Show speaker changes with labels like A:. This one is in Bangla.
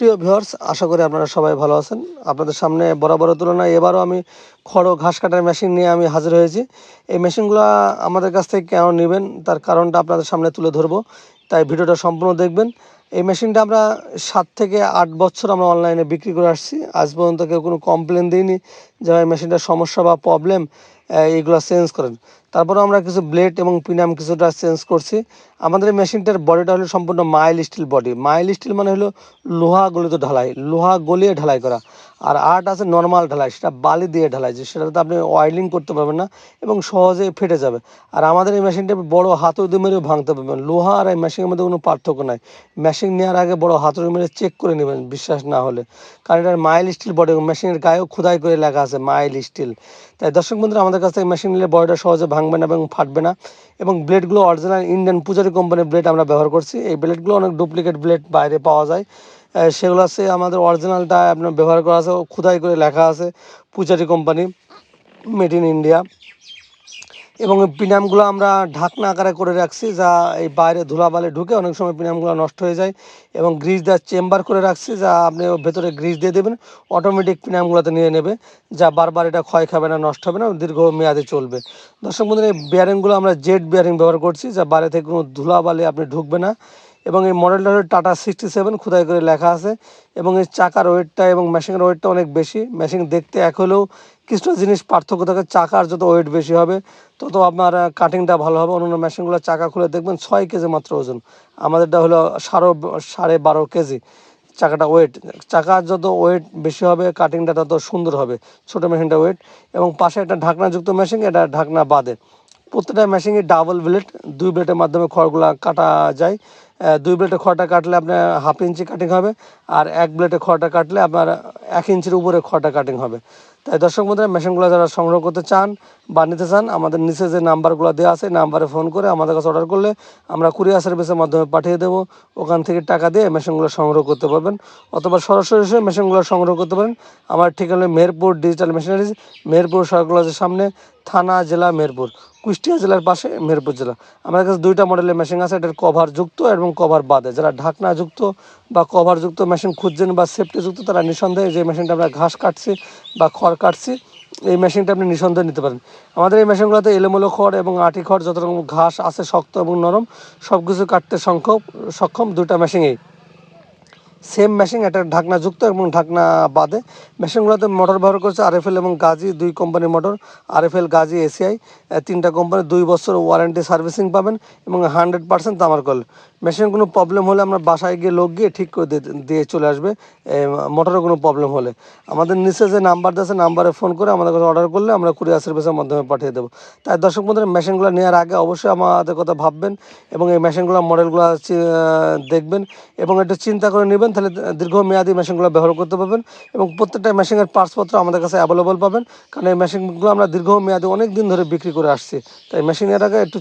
A: প্রিয় ভিউয়ার্স, আশা করি আপনারা সবাই ভালো আছেন। আপনাদের সামনে বরাবরের তুলনায় এবারও আমি খড়ো ঘাস কাটার মেশিন নিয়ে আমি হাজির হয়েছি। এই মেশিনগুলো আমাদের কাছ থেকে কেন নেবেন? তার কারণটা আপনাদের সামনে তুলে ধরবো। তাই ভিডিওটা সম্পূর্ণ দেখবেন। এই মেশিনটা আমরা সাত থেকে আট বছর আমরা অনলাইনে বিক্রি করে আসছি। আজ পর্যন্ত কেউ কোনো কমপ্লেন দিইনি যে এই মেশিনটার সমস্যা বা প্রবলেম এইগুলো চেঞ্জ করেন। তারপরে আমরা কিছু ব্লেড এবং পিনাম কিছুটা চেঞ্জ করছি। আমাদের এই মেশিনটার বডিটা হলো সম্পূর্ণ mild steel body mild steel মানে হলো লোহা গলিত ঢালাই, লোহা গলিয়ে ঢালাই করা। আর আর্ট আছে নর্মাল ঢালাই, সেটা বালি দিয়ে ঢালাই, যে সেটাতে আপনি অয়েলিং করতে পারবেন না এবং সহজে ফেটে যাবে। আর আমাদের এই মেশিনটা বড় হাতুড়ি মেরেও ভাঙতে পারবেন লোহা আর এই মেশিনের মধ্যে কোনো পার্থক্য নাই। মেশিন নেওয়ার আগে বড় হাতুড়ি মেরে চেক করে নেবেন, বিশ্বাস না হলে। কারণ এটার মাইল স্টিল বডি মেশিনের গায়েও খোদাই করে লেখা আছে মাইল স্টিল তাই দর্শক বন্ধুরা, আমাদের কাছ থেকে মেশিন নিলে বডিটা সহজে ভাঙবে না এবং ফাটবে না। এবং ব্লেডগুলো অরিজিনাল ইন্ডিয়ান পূজারি কোম্পানির ব্লেড আমরা ব্যবহার করছি। এই ব্লেডগুলো অনেক ডুপ্লিকেট ব্লেড বাইরে পাওয়া যায়। সেগুলো আছে আমাদের অরিজিনালটা আপনার ব্যবহার করা আছে খোদাই করে লেখা আছে পূজারি কোম্পানি মেড ইন ইন্ডিয়া এবং পিনামগুলো আমরা ঢাকনা আকারে করে রাখছি, যা এই বাইরে ধুলাবালি ঢুকে অনেক সময় পিনামগুলো নষ্ট হয়ে যায় এবং গ্রিজ দেওয়ার চেম্বার করে রাখছি, যা আপনি ভেতরে গ্রিজ দিয়ে দেবেন, অটোমেটিক পিনামগুলোতে নিয়ে নেবে, যা বারবার এটা ক্ষয় খাবে না, নষ্ট হবে না দীর্ঘ মেয়াদে চলবে। দর্শক বন্ধুরা, এই বিয়ারিংগুলো আমরা জেড বিয়ারিং ব্যবহার করছি, যা বাইরে থেকে কোনো ধুলাবালি আপনি ঢুকবে না এবং এই মডেলটা হলো টাটা সিক্সটি সেভেন খোদাই করে লেখা আছে এবং এই চাকার ওয়েটটা এবং মেশিনের ওয়েটটা অনেক বেশি। মেশিন দেখতে এক হলেও কিছুটা জিনিস পার্থক্য থাকে, চাকার যত ওয়েট বেশি হবে, তত আপনার কাটিংটা ভালো হবে। অন্যান্য মেশিনগুলোর চাকা খুলে দেখবেন ছয় কেজি মাত্র ওজন। আমাদেরটা হলো সাড়ে সাড়ে বারো কেজি চাকাটা ওয়েট চাকার যত ওয়েট বেশি হবে কাটিংটা তত সুন্দর হবে, ছোটো মেশিনটা ওয়েট এবং পাশে একটা ঢাকনাযুক্ত মেশিন এটা ঢাকনা বাদে। প্রত্যেকটা মেশিনে ডাবল ব্লেড দুই ব্লেডের মাধ্যমে খড়গুলো কাটা যায়। দুই ব্লেডে খড়টা কাটলে আপনার হাফ ইঞ্চি কাটিং হবে, আর এক ব্লেডে খড়টা কাটলে আপনার এক ইঞ্চির উপরে খড়টা কাটিং হবে। তাই দর্শক বন্ধুরা, মেশিনগুলো যারা সংগ্রহ করতে চান বা নিতে চান, আমাদের নিচে যে নাম্বারগুলো দেওয়া আছে নাম্বারে ফোন করে আমাদের কাছে অর্ডার করলে আমরা কুরিয়ার সার্ভিসের মাধ্যমে পাঠিয়ে দেবো। ওখান থেকে টাকা দিয়ে মেশিনগুলো সংগ্রহ করতে পারবেন। অথবা সরাসরি এসে মেশিনগুলো সংগ্রহ করতে পারেন। আমার ঠিকানা মেহেরপুর ডিজিটাল মেশিনারিজ মেহেরপুর সরকলের সামনে, থানা জেলা মেহেরপুর কুষ্টিয়া জেলার পাশে মেহেরপুর জেলা। আমাদের কাছে দুইটা মডেলের মেশিন আছে, এটার কভার যুক্ত এবং কভার বাদে। যারা ঢাকনা যুক্ত বা কভার যুক্ত মেশিন খুঁজছেন বা সেফটি যুক্ত, তারা নিঃসন্দেহে যে মেশিনটা আমরা ঘাস কাটছি বা খড় কাটছি, এই মেশিনটা আপনি নিঃসন্দেহে নিতে পারেন। আমাদের এই মেশিনগুলোতে এলোমেলো খড় এবং আটি খড় যত রকম ঘাস আছে শক্ত এবং নরম সব কিছু কাটতে সক্ষম সক্ষম দুইটা মেশিনেই। সেম মেশিন একটা ঢাকনা যুক্ত এবং ঢাকনা বাদে। মেশিনগুলোতে মোটর ব্যবহার করছে আরএফএল এবং গাজি, দুই কোম্পানির মোটর আরএফএল গাজি এসিআই তিনটা কোম্পানি দুই বছর ওয়ারেন্টি সার্ভিসিং পাবেন এবং হান্ড্রেড পার্সেন্ট তামার কল। মেশিন কোনো প্রবলেম হলে আমরা বাসায় গিয়ে লোক গিয়ে ঠিক করে দিয়ে- চলে আসবে। মোটরের কোনো প্রবলেম হলে। আমাদের নিচে যে নাম্বার আছে নাম্বারে ফোন করে আমাদের কাছে অর্ডার করলে আমরা কুরিয়ার সার্ভিসের মাধ্যমে পাঠিয়ে দেবো। তাই দর্শক বন্ধুরা মেশিনগুলো নেওয়ার আগে অবশ্যই আমাদের কথা ভাববেন এবং এই মেশিনগুলো মডেলগুলো দেখবেন এবং একটু চিন্তা করে নেবেন তাহলে দীর্ঘমেয়াদী মেশিনগুলো ব্যবহার করতে পারবেন এবং প্রত্যেকটা মেশিনের পার্টসপত্র আমাদের কাছে অ্যাভেলেবল পাবেন। কারণ এই মেশিনগুলো আমরা দীর্ঘমেয়াদী অনেক দিন ধরে বিক্রি করে আসছি। তাই মেশিনের আগে একটু